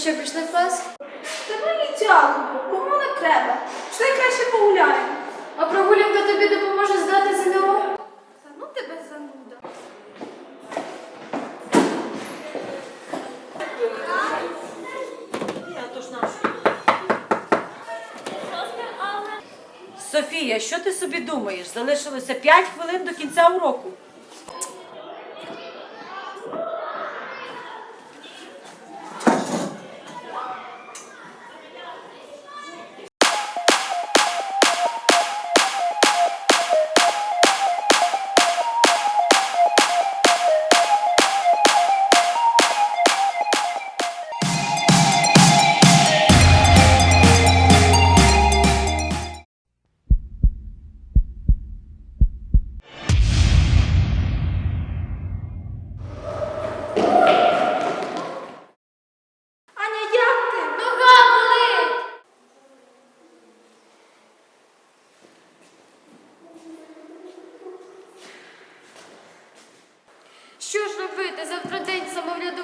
що, прийшли в клас? Та ну і дякую, кому не треба. Пішли краще погуляємо. А прогулянка тобі допоможе здати ЗНО? Та ну тебе зануда. Софія, що ти собі думаєш? Залишилося 5 хвилин до кінця уроку.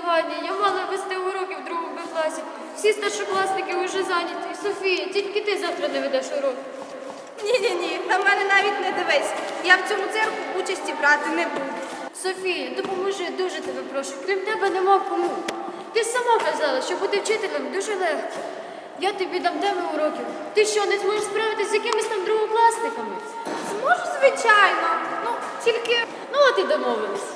Самоврядування. Я мала вести уроки в другому Б класі. Всі старшокласники вже зайняті. Софія, тільки ти завтра не ведеш урок. Ні-ні-ні, на мене навіть не дивись. Я в цьому цирку участі брати не буду. Софія, допоможи, дуже тебе прошу. Крім тебе нема кому. Ти ж сама казала, що бути вчителем дуже легко. Я тобі дам теми уроків. Ти що, не зможеш справитися з якимись там другокласниками? Зможу, звичайно. Ну, тільки Ну, от і домовились.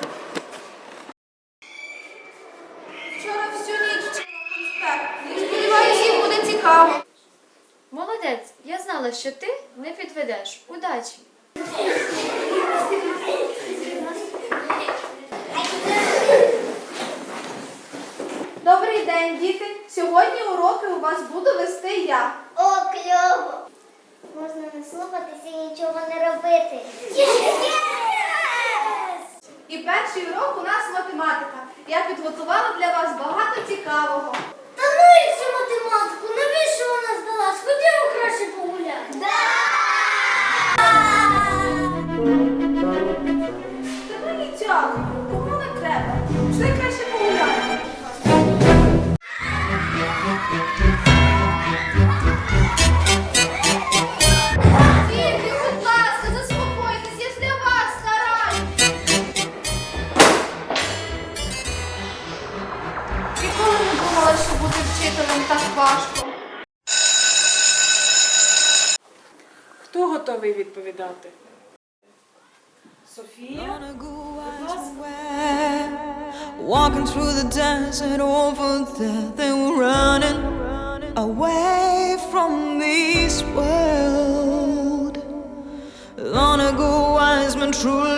Сподіваюся, їм буде цікаво. Молодець, я знала, що ти не підведеш. Удачі! Добрий день, діти. Сьогодні уроки у вас буду вести я. О, кльово! Можна не слухатися і нічого не робити. І перший урок у нас математика. Я підготувала для вас багато цікавого. вчителем так важко. Хто готовий відповідати? Софія? Walking through the desert over there, they were running away from this world. Long ago, wise men truly found.